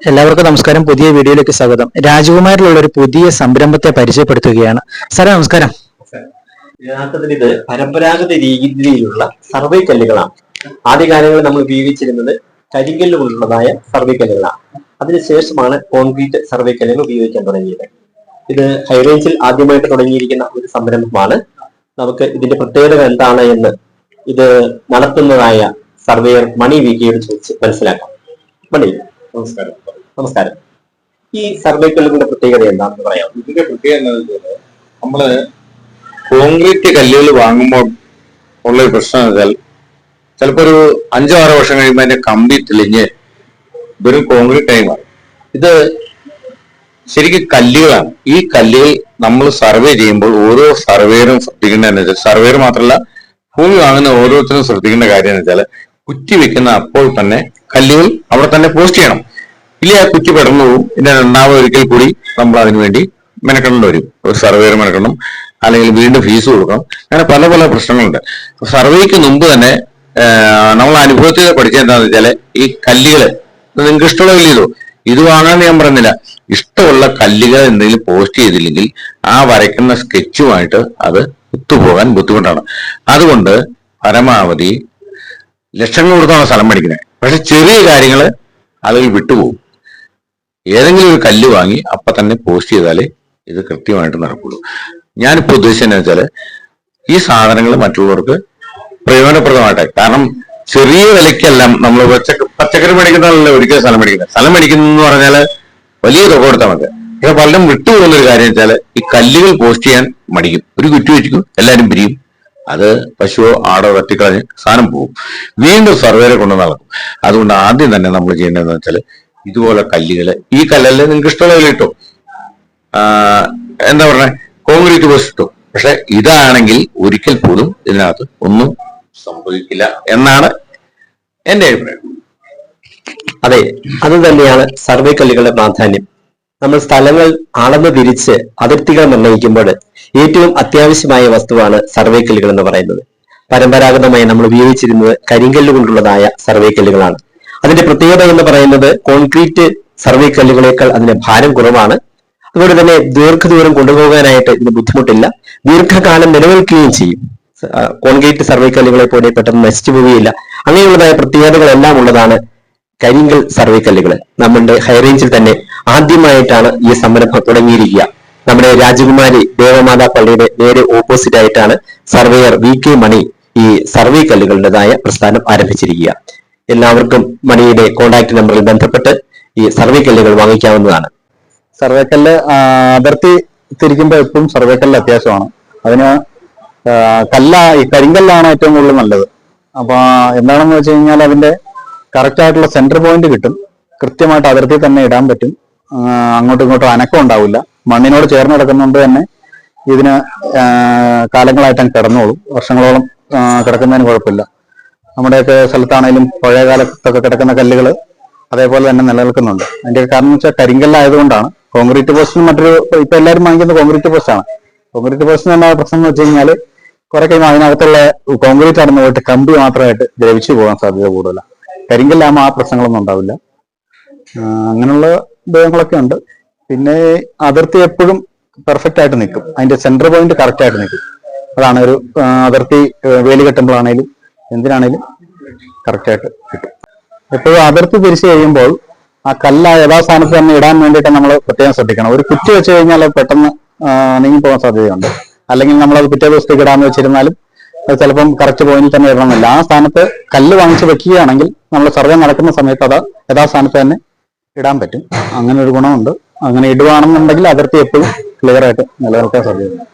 എല്ലാവർക്കും നമസ്കാരം. പുതിയ വീഡിയോയിലേക്ക് സ്വാഗതം. രാജകുമാരിലുള്ള ഒരു പുതിയ സംരംഭത്തെ പരിചയപ്പെടുത്തുകയാണ്. സാറേ നമസ്കാരം. യഥാർത്ഥത്തിൽ ഇത് പരമ്പരാഗത രീതിയിലുള്ള സർവേ കല്ലുകളാണ്. ആദ്യകാലങ്ങളിൽ നമ്മൾ ഉപയോഗിച്ചിരുന്നത് കരിങ്കല്ല് കൊണ്ടുള്ളതായ സർവേ കല്ലുകളാണ്. അതിനുശേഷമാണ് കോൺക്രീറ്റ് സർവേ കല്ലുകൾ ഉപയോഗിക്കാൻ തുടങ്ങിയത്. ഇത് ഹൈറേഞ്ചിൽ ആദ്യമായിട്ട് തുടങ്ങിയിരിക്കുന്ന ഒരു സംരംഭമാണ്. നമുക്ക് ഇതിന്റെ പ്രത്യേകത എന്താണ് എന്ന് ഇത് നടത്തുന്നതായ സർവേയർ മണി വികിയോട് ചോദിച്ച് മനസ്സിലാക്കാം. മണി നമസ്കാരം. നമസ്കാരം. ഈ സർവേ കല്ലുകളുടെ പ്രത്യേകത എന്താണെന്ന് പറയാം ഇതിന്റെ പ്രത്യേകത എന്താണെന്ന് വെച്ചാൽ നമ്മൾ കോൺക്രീറ്റ് കല്ലുകൾ വാങ്ങുമ്പോൾ ഉള്ള ഒരു പ്രശ്നം എന്ന് വെച്ചാൽ ചിലപ്പോ ഒരു അഞ്ചോ ആറോ വർഷം കഴിയുമ്പോൾ അതിന്റെ കമ്പി തെളിഞ്ഞ് വെറും കോൺക്രീറ്റ് ആയി മാറും. ഇത് ശരിക്കും കല്ലുകളാണ്. ഈ കല്ലുകൾ നമ്മൾ സർവേ ചെയ്യുമ്പോൾ ഓരോ സർവേയറും ശ്രദ്ധിക്കേണ്ടതെന്ന് വെച്ചാൽ സർവേർ മാത്രമല്ല ഭൂമി വാങ്ങുന്ന ഓരോരുത്തരും ശ്രദ്ധിക്കേണ്ട കാര്യം എന്ന് വെച്ചാൽ കുറ്റി വെക്കുന്ന അപ്പോൾ തന്നെ കല്ലുകൾ അവിടെ തന്നെ പോസ്റ്റ് ചെയ്യണം. ഇല്ല? ആ കുറ്റി പോകും ഇതിന്റെ രണ്ടാമത് ഒരിക്കൽ കൂടി നമ്മൾ അതിനു വേണ്ടി മെനക്കെടേണ്ടി വരും. ഒരു സർവേർ മെനക്കെടണം. അല്ലെങ്കിൽ വീണ്ടും ഫീസ് കൊടുക്കണം. അങ്ങനെ പല പല പ്രശ്നങ്ങളുണ്ട്. സർവേക്ക് മുമ്പ് തന്നെ നമ്മൾ അനുഭവത്തിൽ പഠിച്ചത് എന്താണെന്ന് വെച്ചാൽ ഈ കല്ലുകൾ നിങ്ങൾക്ക് ഇഷ്ടമുള്ള കല്ലിതോ ഇത് വാങ്ങാൻ ഞാൻ പറഞ്ഞില്ല ഇഷ്ടമുള്ള കല്ലുകൾ എന്തെങ്കിലും പോസ്റ്റ് ചെയ്തില്ലെങ്കിൽ ആ വരയ്ക്കുന്ന സ്കെച്ചുമായിട്ട് അത് ഒത്തുപോകാൻ ബുദ്ധിമുട്ടാണ്. അതുകൊണ്ട് പരമാവധി ലക്ഷങ്ങൾ കൊടുത്താണ് സ്ഥലം മേടിക്കുന്നത്. പക്ഷെ ചെറിയ കാര്യങ്ങൾ അതിൽ വിട്ടുപോകും. ഏതെങ്കിലും ഒരു കല്ല് വാങ്ങി അപ്പൊ തന്നെ പോസ്റ്റ് ചെയ്താലേ ഇത് കൃത്യമായിട്ട് നടക്കുള്ളൂ. ഞാനിപ്പോ ഉദ്ദേശിച്ചത് എന്താ വെച്ചാൽ ഈ സാധനങ്ങൾ മറ്റുള്ളവർക്ക് പ്രയോജനപ്രദമാകട്ടെ. കാരണം ചെറിയ വിലയ്ക്കെല്ലാം നമ്മൾ പച്ചക്ക പച്ചക്കറി മേടിക്കുന്നതല്ല ഒരിക്കലും സ്ഥലം മേടിക്കുന്നത്. സ്ഥലം മേടിക്കുന്നു പറഞ്ഞാൽ വലിയ തുക കൊടുത്താൽ മതി. പക്ഷെ പലരും വിട്ടുപോകുന്ന ഒരു കാര്യം വെച്ചാൽ ഈ കല്ലുകൾ പോസ്റ്റ് ചെയ്യാൻ മടിക്കും. ഒരു കുറ്റി വെച്ചിക്കും എല്ലാവരും പിരിയും. അത് പശുവോ ആടോ തട്ടിക്കളഞ്ഞ് സാധനം പോകും വീണ്ടും സർവേരെ കൊണ്ട് നടക്കും. അതുകൊണ്ട് ആദ്യം തന്നെ നമ്മൾ ചെയ്യേണ്ടതെന്ന് വെച്ചാൽ ഇതുപോലെ കല്ലുകൾ. ഈ കല്ലല്ലേ നിങ്ങൾക്ക് ഇഷ്ടമുള്ള കല്ല് കിട്ടും എന്താ പറഞ്ഞ? കോൺക്രീറ്റ് ബസ് കിട്ടും പക്ഷെ ഇതാണെങ്കിൽ ഒരിക്കൽ പോലും ഇതിനകത്ത് ഒന്നും സംഭവിക്കില്ല എന്നാണ് എന്റെ അഭിപ്രായം. അതെ അത് തന്നെയാണ് സർവേ കല്ലുകളുടെ പ്രാധാന്യം. നമ്മൾ സ്ഥലങ്ങൾ അളന്ന് തിരിച്ച് അതിർത്തികൾ നിർണയിക്കുമ്പോൾ ഏറ്റവും അത്യാവശ്യമായ വസ്തുവാണ് സർവേ കല്ലുകൾ എന്ന് പറയുന്നത്. പരമ്പരാഗതമായി നമ്മൾ ഉപയോഗിച്ചിരുന്നത് കരിങ്കല്ല് കൊണ്ടുള്ളതായ സർവേ കല്ലുകളാണ്. അതിന്റെ പ്രത്യേകത എന്ന് പറയുന്നത് കോൺക്രീറ്റ് സർവേ കല്ലുകളേക്കാൾ അതിന്റെ ഭാരം കുറവാണ്. അതുപോലെ തന്നെ ദീർഘദൂരം കൊണ്ടുപോകാനായിട്ട് ഇതിന് ബുദ്ധിമുട്ടില്ല. ദീർഘകാലം നിലനിൽക്കുകയും ചെയ്യും. കോൺക്രീറ്റ് സർവേ കല്ലുകളെ പോലെ പെട്ടെന്ന് നശിച്ചു പോവുകയില്ല. അങ്ങനെയുള്ളതായ പ്രത്യേകതകളെല്ലാം ഉള്ളതാണ് കരിങ്കൽ സർവേ കല്ലുകൾ. നമ്മുടെ ഹൈറേഞ്ചിൽ തന്നെ ആദ്യമായിട്ടാണ് ഈ സംരംഭം തുടങ്ങിയിരിക്കുക. നമ്മുടെ രാജകുമാരി ദേവമാതാ പള്ളിയുടെ നേരെ ഓപ്പോസിറ്റ് ആയിട്ടാണ് സർവേയർ വി കെ മണി ഈ സർവേ കല്ലുകളുടേതായ പ്രസ്ഥാനം ആരംഭിച്ചിരിക്കുക. എല്ലാവർക്കും മണിയുടെ കോൺടാക്ട് നമ്പറിൽ ബന്ധപ്പെട്ട് ഈ സർവേക്കല്ലുകൾ വാങ്ങിക്കാവുന്നതാണ്. സർവേക്കല്ല് അതിർത്തി തിരിക്കുമ്പോൾ എപ്പോഴും സർവേക്കല്ല് അത്യാവശ്യമാണ്. അതിന് കല്ല ഈ കരിങ്കല്ലാണ് ഏറ്റവും കൂടുതൽ നല്ലത്. അപ്പൊ എന്താണെന്ന് വെച്ച് കഴിഞ്ഞാൽ അതിന്റെ കറക്റ്റ് ആയിട്ടുള്ള സെന്റർ പോയിന്റ് കിട്ടും. കൃത്യമായിട്ട് അതിർത്തി തന്നെ ഇടാൻ പറ്റും. അങ്ങോട്ടും ഇങ്ങോട്ടും അനക്കം ഉണ്ടാവില്ല. മണ്ണിനോട് ചേർന്ന് കിടക്കുന്നതുകൊണ്ട് തന്നെ ഇതിന് കാലങ്ങളായിട്ട് കിടന്നോളും. വർഷങ്ങളോളം കിടക്കുന്നതിന് കുഴപ്പമില്ല. നമ്മുടെയൊക്കെ സ്ഥലത്താണെങ്കിലും പഴയ കാലത്തൊക്കെ കിടക്കുന്ന കല്ലുകൾ അതേപോലെ തന്നെ നിലനിൽക്കുന്നുണ്ട്. അതിന്റെ കാരണം എന്ന് വെച്ചാൽ കരിങ്കല്ലായതുകൊണ്ടാണ്. കോൺക്രീറ്റ് പോസ്റ്റിന് മറ്റൊരു ഇപ്പൊ എല്ലാവരും വാങ്ങിക്കുന്നത് കോൺക്രീറ്റ് പോസ്റ്റാണ്. കോൺക്രീറ്റ് പോസ്റ്റിന് തന്നെ പ്രശ്നം എന്ന് വെച്ച് കഴിഞ്ഞാൽ കുറെ കഴിയുമ്പോൾ അതിനകത്തുള്ള കോൺക്രീറ്റ് അടന്നു പോയിട്ട് കമ്പി മാത്രമായിട്ട് ദ്രവിച്ചു പോകാൻ സാധ്യത കൂടുതലാണ് കരിങ്കല്ലാകുമ്പോൾ ആ പ്രശ്നങ്ങളൊന്നും ഉണ്ടാവില്ല. അങ്ങനെയുള്ള ഉപയോഗങ്ങളൊക്കെ ഉണ്ട്. പിന്നെ അതിർത്തി എപ്പോഴും പെർഫെക്റ്റ് ആയിട്ട് നിൽക്കും. അതിന്റെ സെന്റർ പോയിന്റ് കറക്റ്റ് ആയിട്ട് നിൽക്കും. അതാണ് ഒരു അതിർത്തി വേലി കെട്ടുമ്പോഴാണേലും എന്തിനാണേലും കറക്റ്റ് ആയിട്ട് കിട്ടും. എപ്പോഴും അതിർത്തി തിരിച്ചു കഴിയുമ്പോൾ ആ കല്ല യഥാസ്ഥാനത്ത് തന്നെ ഇടാൻ വേണ്ടിയിട്ട് നമ്മൾ പ്രത്യേകം ശ്രദ്ധിക്കണം. ഒരു കുറ്റി വെച്ച് കഴിഞ്ഞാൽ അത് പെട്ടെന്ന് നീങ്ങിപ്പോകാൻ നീങ്ങി പോകാൻ സാധ്യതയുണ്ട്. അല്ലെങ്കിൽ നമ്മൾ അത് പിറ്റേ ദിവസത്തേക്ക് ഇടാന്ന് വെച്ചിരുന്നാലും അത് ചിലപ്പം കറക്റ്റ് പോയിന്റിൽ തന്നെ ഇടണമെന്നില്ല. ആ സ്ഥാനത്ത് കല്ല് വാങ്ങിച്ച് വെക്കുകയാണെങ്കിൽ നമ്മൾ സർവേ നടക്കുന്ന സമയത്ത് അത് യഥാസ്ഥാനത്ത് തന്നെ ഇടാൻ പറ്റും. അങ്ങനെ ഒരു ഗുണമുണ്ട്. അങ്ങനെ ഇടുവാണെന്നുണ്ടെങ്കിൽ അതിർത്തി എപ്പോഴും ക്ലിയർ ആയിട്ട് നിലനിൽക്കാൻ സാധ്യതയുണ്ട്.